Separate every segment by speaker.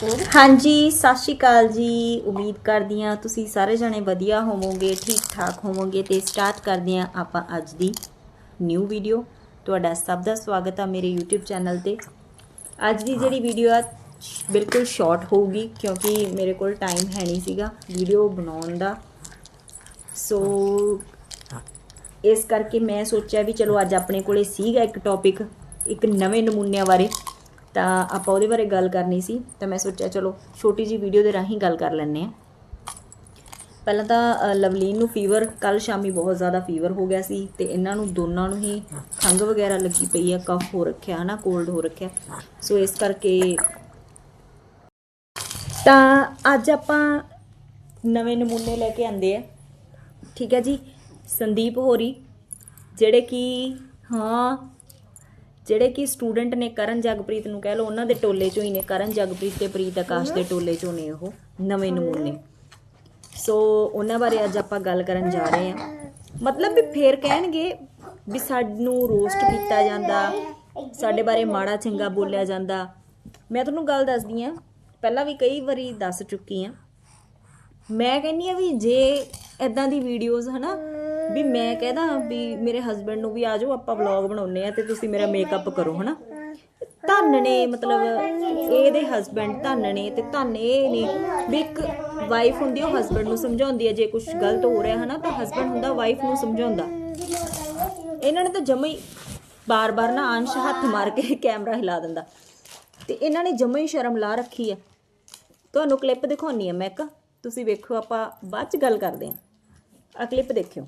Speaker 1: ਹਾਂਜੀ, ਸਤਿ ਸ਼੍ਰੀ ਅਕਾਲ ਜੀ। ਉਮੀਦ ਕਰਦੀ ਹਾਂ ਤੁਸੀਂ ਸਾਰੇ ਜਣੇ ਵਧੀਆ ਹੋਵੋਗੇ, ਠੀਕ ਠਾਕ ਹੋਵੋਗੇ ਤੇ ਸਟਾਰਟ ਕਰਦੇ ਹਾਂ ਆਪਾਂ ਅੱਜ ਦੀ ਨਿਊ ਵੀਡੀਓ ਤੁਹਾਡਾ ਸਭ ਦਾ ਸਵਾਗਤ ਆ ਮੇਰੇ YouTube ਚੈਨਲ ਤੇ। ਅੱਜ ਦੀ ਜਿਹੜੀ ਵੀਡੀਓ ਆ, ਬਿਲਕੁਲ ਸ਼ਾਰਟ ਹੋਊਗੀ ਕਿਉਂਕਿ ਮੇਰੇ ਕੋਲ ਟਾਈਮ ਹੈ ਨਹੀਂ ਸੀਗਾ ਵੀਡੀਓ ਬਣਾਉਣ ਦਾ। ਸੋ ਇਸ ਕਰਕੇ ਮੈਂ ਸੋਚਿਆ ਵੀ ਚਲੋ ਅੱਜ ਆਪਣੇ ਕੋਲੇ ਸੀਗਾ ਇੱਕ ਟੌਪਿਕ ਇੱਕ ਨਵੇਂ ਨਮੂਨਿਆਂ ਬਾਰੇ। ਤਾਂ ਆਪਾਂ ਉਹਦੇ ਬਾਰੇ ਗੱਲ ਕਰਨੀ ਸੀ, ਤਾਂ ਮੈਂ ਸੋਚਿਆ ਚਲੋ ਛੋਟੀ ਜੀ ਵੀਡੀਓ ਦੇ ਰਾਹੀਂ ਗੱਲ ਕਰ ਲੈਂਦੇ ਆ ਪਹਿਲਾਂ ਤਾਂ ਲਵਲੀਨ ਨੂੰ ਫੀਵਰ ਕੱਲ ਸ਼ਾਮੀ ਬਹੁਤ ਜ਼ਿਆਦਾ ਫੀਵਰ ਹੋ ਗਿਆ ਸੀ ਤੇ ਇਹਨਾਂ ਨੂੰ ਦੋਨਾਂ ਨੂੰ ਹੀ ਖੰਘ ਵਗੈਰਾ ਲੱਗੀ ਪਈ ਆ ਕਫ ਹੋ ਰੱਖਿਆ, ਹਨਾ ਕੋਲਡ ਹੋ ਰੱਖਿਆ। ਸੋ ਇਸ ਕਰਕੇ ਤਾਂ ਅੱਜ ਆਪਾਂ ਨਵੇਂ ਨਮੂਨੇ ਲੈ ਕੇ ਆਂਦੇ ਆ। ਠੀਕ ਹੈ ਜੀ? ਸੰਦੀਪ ਹੋਰੀ, ਜਿਹੜੇ ਕਿ, ਹਾਂ ਜਿਹੜੇ ਕਿ ਸਟੂਡੈਂਟ ਨੇ ਕਰਨ ਜਗਪ੍ਰੀਤ ਨੂੰ ਕਹਿ ਲਓ ਉਹਨਾਂ ਦੇ ਟੋਲੇ ਚੋਂ ਹੀ ਨੇ ਕਰਨ ਜਗਪ੍ਰੀਤ ਤੇ ਪ੍ਰੀਤ ਆਕਾਸ਼ ਦੇ ਟੋਲੇ ਚੋਂ ਨੇ ਉਹ ਨਵੇਂ ਨਮੂਨੇ। ਸੋ ਉਹਨਾਂ ਬਾਰੇ ਅੱਜ ਆਪਾਂ ਗੱਲ ਕਰਨ ਜਾ ਰਹੇ ਹਾਂ। ਮਤਲਬ ਵੀ ਫੇਰ ਕਹਿਣਗੇ ਵੀ ਸਾਨੂੰ ਰੋਸਟ ਕੀਤਾ ਜਾਂਦਾ ਸਾਡੇ ਬਾਰੇ ਮਾੜਾ ਚੰਗਾ ਬੋਲਿਆ ਜਾਂਦਾ। ਮੈਂ ਤੁਹਾਨੂੰ ਗੱਲ ਦੱਸਦੀ ਆ ਪਹਿਲਾਂ ਵੀ ਕਈ ਵਾਰੀ ਦੱਸ ਚੁੱਕੀ ਆ ਮੈਂ ਕਹਿੰਨੀ ਆ ਵੀ ਜੇ ਇਦਾਂ ਦੀ ਵੀਡੀਓਜ਼ ਹਨਾ ਵੀ ਮੈਂ ਕਹਿੰਦਾ ਵੀ ਮੇਰੇ ਹਸਬੰਡ ਨੂੰ ਵੀ ਆ ਜਾਓ, ਆਪਾਂ ਵਲੌਗ ਬਣਾਉਨੇ ਆ ਤੇ ਤੁਸੀਂ ਮੇਰਾ ਮੇਕਅਪ ਕਰੋ, ਹਨਾ? ਧੰਨ ਨੇ, ਮਤਲਬ ਇਹਦੇ ਹਸਬੰਡ ਧੰਨ ਨੇ ਤੇ ਧੰਨ ਇਹ ਨੇ ਵੀ ਇੱਕ ਵਾਈਫ ਹੁੰਦੀ ਉਹ ਹਸਬੰਡ ਨੂੰ ਸਮਝਾਉਂਦੀ ਹੈ ਜੇ ਕੁਝ ਗਲਤ ਹੋ ਰਿਹਾ, ਹਨਾ, ਤਾਂ ਹਸਬੰਡ ਹੁੰਦਾ ਵਾਈਫ ਨੂੰ ਸਮਝਾਉਂਦਾ। ਇਹਨਾਂ ਨੇ ਤਾਂ ਜਮਾ ਹੀ ਬਾਰ-ਬਾਰ ਨਾ ਅੰਸ਼ ਹੱਥ ਮਾਰ ਕੇ ਕੈਮਰਾ ਹਿਲਾ ਦਿੰਦਾ। ਤੇ ਇਹਨਾਂ ਨੇ ਜਮਾ ਹੀ ਸ਼ਰਮ ਲਾ ਰੱਖੀ ਆ। ਤੁਹਾਨੂੰ ਕਲਿੱਪ ਦਿਖਾਉਣੀ ਆ ਮੈਂ ਇੱਕ। ਤੁਸੀਂ ਵੇਖੋ, ਆਪਾਂ ਬਾਅਦ ਚ ਗੱਲ ਕਰਦੇ ਹਾਂ ਆ ਕਲਿੱਪ ਦੇਖਿਓ।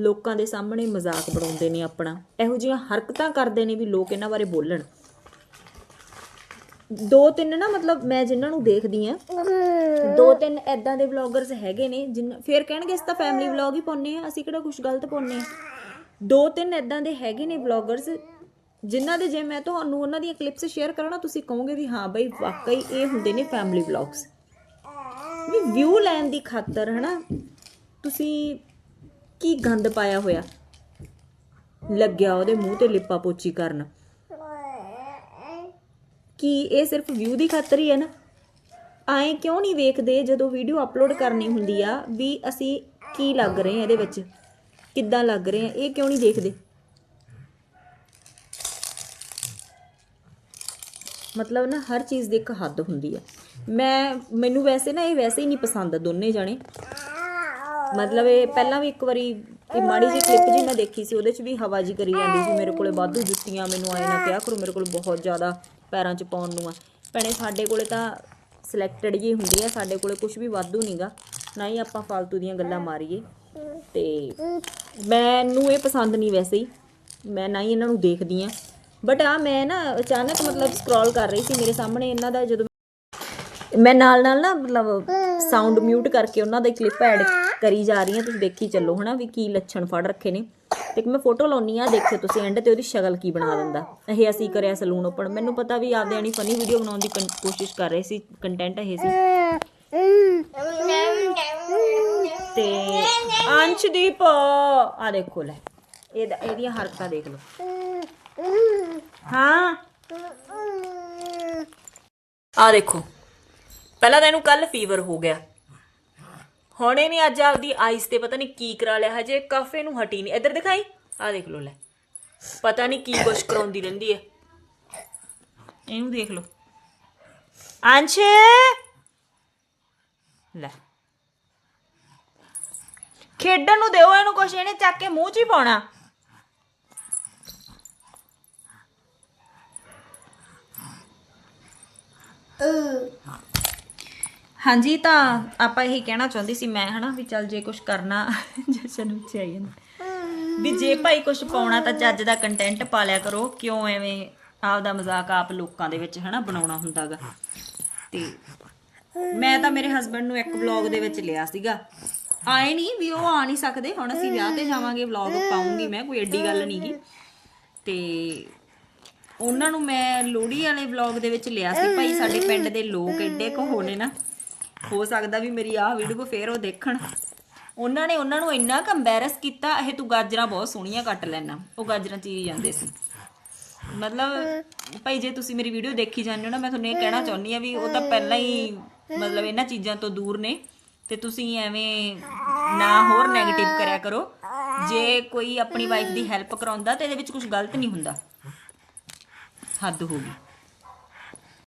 Speaker 1: ਲੋਕਾਂ ਦੇ ਸਾਹਮਣੇ ਮਜ਼ਾਕ ਬਣਾਉਂਦੇ ਨੇ ਆਪਣਾ। ਇਹੋ ਜਿਹੀਆਂ ਹਰਕਤਾਂ ਕਰਦੇ ਨੇ ਵੀ ਲੋਕ ਇਹਨਾਂ ਬਾਰੇ ਬੋਲਣ। ਦੋ ਤਿੰਨ ਨਾ ਮਤਲਬ ਮੈਂ ਜਿਨ੍ਹਾਂ ਨੂੰ ਦੇਖਦੀ ਆ, ਦੋ ਤਿੰਨ ਐਦਾਂ ਦੇ ਵਲੌਗਰਸ ਹੈਗੇ ਨੇ ਜਿੰਨ, ਫਿਰ ਕਹਿਣਗੇ ਅਸੀਂ ਤਾਂ ਫੈਮਿਲੀ ਵਲੌਗ ਹੀ ਪਾਉਂਦੇ ਆ, ਅਸੀਂ ਕਿਹੜਾ ਕੁਝ ਗਲਤ ਪਾਉਂਦੇ ਆ। ਦੋ ਤਿੰਨ ਐਦਾਂ ਦੇ ਹੈਗੇ ਨੇ ਵਲੌਗਰਸ ਜਿਨ੍ਹਾਂ ਦੇ ਜੇ ਮੈਂ ਤੁਹਾਨੂੰ ਉਹਨਾਂ ਦੀਆਂ ਕਲਿੱਪਸ ਸ਼ੇਅਰ ਕਰਾਂ ਨਾ, ਤੁਸੀਂ ਕਹੋਗੇ ਵੀ ਹਾਂ ਬਈ ਵਾਕਈ ਇਹ ਹੁੰਦੇ ਨੇ ਫੈਮਿਲੀ ਵਲੌਗਸ ਵੀ ਵਿਊ ਲੈਣ ਦੀ ਖਾਤਰ ਹਨਾ, ਤੁਸੀਂ ਕੀ ਗੰਦ ਪਾਇਆ ਹੋਇਆ? ਲੱਗਿਆ ਉਹਦੇ ਮੂੰਹ ਤੇ ਲਿਪਾ ਪੋਚੀ ਕਰਨ। ਕੀ ਇਹ ਸਿਰਫ ਵਿਊ ਦੀ ਖਾਤਰ ਹੀ ਹੈ ਨਾ? ਆਏ ਕਿਉਂ ਨਹੀਂ ਵੇਖਦੇ ਜਦੋਂ ਵੀਡੀਓ ਅਪਲੋਡ ਕਰਨੀ ਹੁੰਦੀ ਆ ਵੀ ਅਸੀਂ ਕੀ ਲੱਗ ਰਹੇ ਆ ਇਹਦੇ ਵਿੱਚ? ਕਿੱਦਾਂ ਲੱਗ ਰਹੇ ਆ ਇਹ ਕਿਉਂ ਨਹੀਂ ਦੇਖਦੇ? ਮਤਲਬ ਨਾ ਹਰ ਚੀਜ਼ ਦੀ ਇੱਕ ਹੱਦ ਹੁੰਦੀ ਆ। ਮੈਂ, ਮੈਨੂੰ ਵੈਸੇ ਨਾ ਇਹ ਵੈਸੇ ਹੀ ਨਹੀਂ ਪਸੰਦ ਦੋਨੇ ਜਾਣੇ। ਮਤਲਬ ਇਹ ਪਹਿਲਾਂ ਵੀ ਇੱਕ ਵਾਰੀ ਇਹ ਮਾੜੀ ਜਿਹੀ ਕਲਿੱਪ ਜੀ ਮੈਂ ਦੇਖੀ ਸੀ, ਉਹਦੇ 'ਚ ਵੀ ਹਵਾ ਜੀ ਕਰੀ ਜਾਂਦੀ ਸੀ, ਮੇਰੇ ਕੋਲੇ ਵਾਧੂ ਜੁੱਤੀਆਂ ਮੈਨੂੰ ਆਏ ਨਾ ਕਿਹਾ ਕਰੋ, ਮੇਰੇ ਕੋਲ ਬਹੁਤ ਜ਼ਿਆਦਾ ਪੈਰਾਂ 'ਚ ਪਾਉਣ ਨੂੰ ਆ। ਭੈਣੇ, ਸਾਡੇ ਕੋਲੇ ਤਾਂ ਸਿਲੈਕਟਡ ਜੀ ਹੁੰਦੀ ਆ, ਸਾਡੇ ਕੋਲੇ ਕੁਝ ਵੀ ਵਾਧੂ ਨਹੀਂਗਾ ਨਾ ਹੀ ਆਪਾਂ ਫालतू ਦੀਆਂ ਗੱਲਾਂ ਮਾਰੀਏ। ਤੇ ਮੈਨੂੰ ਇਹ ਪਸੰਦ ਨਹੀਂ ਵੈਸੇ ਹੀ। ਮੈਂ ਨਾ ਹੀ ਇਹਨਾਂ ਨੂੰ ਦੇਖਦੀ ਆ। ਬਟ ਆ ਮੈਂ ਨਾ ਅਚਾਨਕ ਮਤਲਬ ਸਕਰੋਲ ਕਰ ਰਹੀ ਸੀ, ਮੇਰੇ ਸਾਹਮਣੇ ਇਹਨਾਂ ਦਾ ਜਦੋਂ ਮੈਂ ਨਾਲ ਨਾਲ ਨਾ ਮਤਲਬ ਸਾਊਂਡ ਮਿਊਟ ਕਰਕੇ ਉਹਨਾਂ ਦਾ ਕਲਿੱਪ ਐਡ ਕਰੀ ਜਾ ਰਹੀ ਹਾਂ ਤੁਸੀਂ ਦੇਖੀ ਚੱਲੋ ਹਨਾ ਵੀ ਕੀ ਲੱਛਣ ਫੜ ਰੱਖੇ ਨੇ। ਤੇ ਮੈਂ ਫੋਟੋ ਲਾਉਣੀ ਆ ਦੇਖਿਓ ਤੁਸੀਂ ਐਂਡ ਤੇ ਉਹਦੀ ਸ਼ਕਲ ਕੀ ਬਣਾ ਦਿੰਦਾ। ਇਹ ਅਸੀਂ ਕਰਿਆ ਸਲੂਨ ਓਪਨ। ਮੈਨੂੰ ਪਤਾ ਵੀ ਆਪਦੇ ਆਣੀ ਫਨੀ ਵੀਡੀਓ ਬਣਾਉਣ ਦੀ ਕੋਸ਼ਿਸ਼ ਕਰ ਰਹੇ ਸੀ ਕੰਟੈਂਟ ਇਹ ਸੀ। ਤੇ ਅੰਸ਼ਦੀਪ ਆ ਦੇਖੋ ਲੈ ਇਹਦਾ ਇਹਦੀਆਂ ਹਰਕਤਾਂ ਦੇਖ ਲਓ। ਹਾਂ। ਆ ਦੇਖੋ। ਪਹਿਲਾਂ ਤਾਂ ਇਹਨੂੰ ਕੱਲ ਫੀਵਰ ਹੋ ਗਿਆ। ਹੁਣ ਇਹਨੇ ਅੱਜ ਆਪਦੀ ਆਈਸ ਤੇ ਪਤਾ ਨਹੀਂ ਕੀ ਕਰਾ ਲਿਆ, ਹਜੇ ਕਾਫੇ ਨੂੰ ਹਟੀ ਨਹੀਂ। ਇੱਧਰ ਦਿਖਾਈ? ਆ ਦੇਖ ਲੋ ਲੈ। ਪਤਾ ਨਹੀਂ ਕੀ ਕੁਛ ਕਰਾਉਂਦੀ ਰਹਿੰਦੀ ਹੈ। ਇਹਨੂੰ ਦੇਖ ਲਓ। ਅੰਸ਼! ਲੈ। ਖੇਡਣ ਨੂੰ ਦਿਓ ਇਹਨੂੰ ਕੁਛ, ਇਹਨੇ ਚੱਕ ਕੇ ਮੂੰਹ 'ਚ ਹੀ ਪਾਉਣਾ। ਹਾਂਜੀ, ਤਾਂ ਆਪਾਂ ਇਹੀ ਕਹਿਣਾ ਚਾਹੁੰਦੀ ਸੀ ਮੈਂ, ਹਨਾ, ਵੀ ਚੱਲ ਜੇ ਕੁਝ ਕਰਨਾ, ਜਸ਼ਨ ਨੂੰ ਚਾਹੀਦਾ ਵੀ ਜੇ ਭਾਈ ਕੁਝ ਪਾਉਣਾ ਤਾਂ ਚੱਜ ਦਾ ਕੰਟੈਂਟ ਪਾ ਲਿਆ ਕਰੋ, ਕਿਉਂ ਐਵੇਂ ਆਪਦਾ ਮਜ਼ਾਕ ਆਪ ਲੋਕਾਂ ਦੇ ਵਿੱਚ, ਹਨਾ, ਬਣਾਉਣਾ ਹੁੰਦਾਗਾ। ਤੇ ਮੈਂ ਤਾਂ ਮੇਰੇ ਹਸਬੰਡ ਨੂੰ ਇੱਕ ਵਲੌਗ ਦੇ ਵਿੱਚ ਲਿਆ ਸੀਗਾ। ਆਏ ਨਹੀਂ ਵੀ ਉਹ ਆ ਨਹੀਂ ਸਕਦੇ, ਹੁਣ ਅਸੀਂ ਵਿਆਹ ਤੇ ਜਾਵਾਂਗੇ ਵਲੌਗ ਪਾਉਂਗੀ ਮੈਂ, ਕੋਈ ਐਡੀ ਗੱਲ ਨਹੀਂਗੀ ਤੇ ਉਹਨਾਂ ਨੂੰ ਮੈਂ ਲੋਹੜੀ ਵਾਲੇ ਵਲੌਗ ਦੇ ਵਿੱਚ ਲਿਆ ਸੀ, ਭਾਈ ਸਾਡੇ ਪਿੰਡ ਦੇ ਲੋਕ ਐਡੇ ਕੁ ਹੋਣੇ ਨਾ। ਹੋ ਸਕਦਾ ਵੀ ਮੇਰੀ ਆਹ ਵੀਡੀਓ ਫੇਰ ਉਹ ਦੇਖਣ। ਉਹਨਾਂ ਨੇ ਉਹਨਾਂ ਨੂੰ ਇੰਨਾ ਕੁ ਕੀਤਾ, ਇਹ ਤੂੰ ਗਾਜਰਾਂ ਬਹੁਤ ਸੋਹਣੀਆਂ ਕੱਟ ਲੈਣਾ ਉਹ ਗਾਜਰਾਂ ਚੀਰੀ ਜਾਂਦੇ ਸੀ। ਮਤਲਬ, ਭਾਈ ਜੇ ਤੁਸੀਂ ਮੇਰੀ ਵੀਡੀਓ ਦੇਖੀ ਜਾਂਦੇ ਹੋ ਨਾ, ਮੈਂ ਤੁਹਾਨੂੰ ਇਹ ਕਹਿਣਾ ਚਾਹੁੰਦੀ ਆ ਵੀ ਉਹ ਤਾਂ ਪਹਿਲਾਂ ਹੀ ਮਤਲਬ ਇਹਨਾਂ ਚੀਜ਼ਾਂ ਤੋਂ ਦੂਰ ਨੇ। ਤੇ ਤੁਸੀਂ ਐਵੇਂ ਨਾ ਹੋਰ 네ਗੇਟਿਵ ਕਰਿਆ ਕਰੋ। ਜੇ ਕੋਈ ਆਪਣੀ ਵਾਈਫ ਦੀ ਹੈਲਪ ਕਰਾਉਂਦਾ ਤੇ ਇਹਦੇ ਵਿੱਚ ਕੁਝ ਗਲਤ ਨਹੀਂ ਹੁੰਦਾ। ਹੱਦ ਹੋ ਗਈ।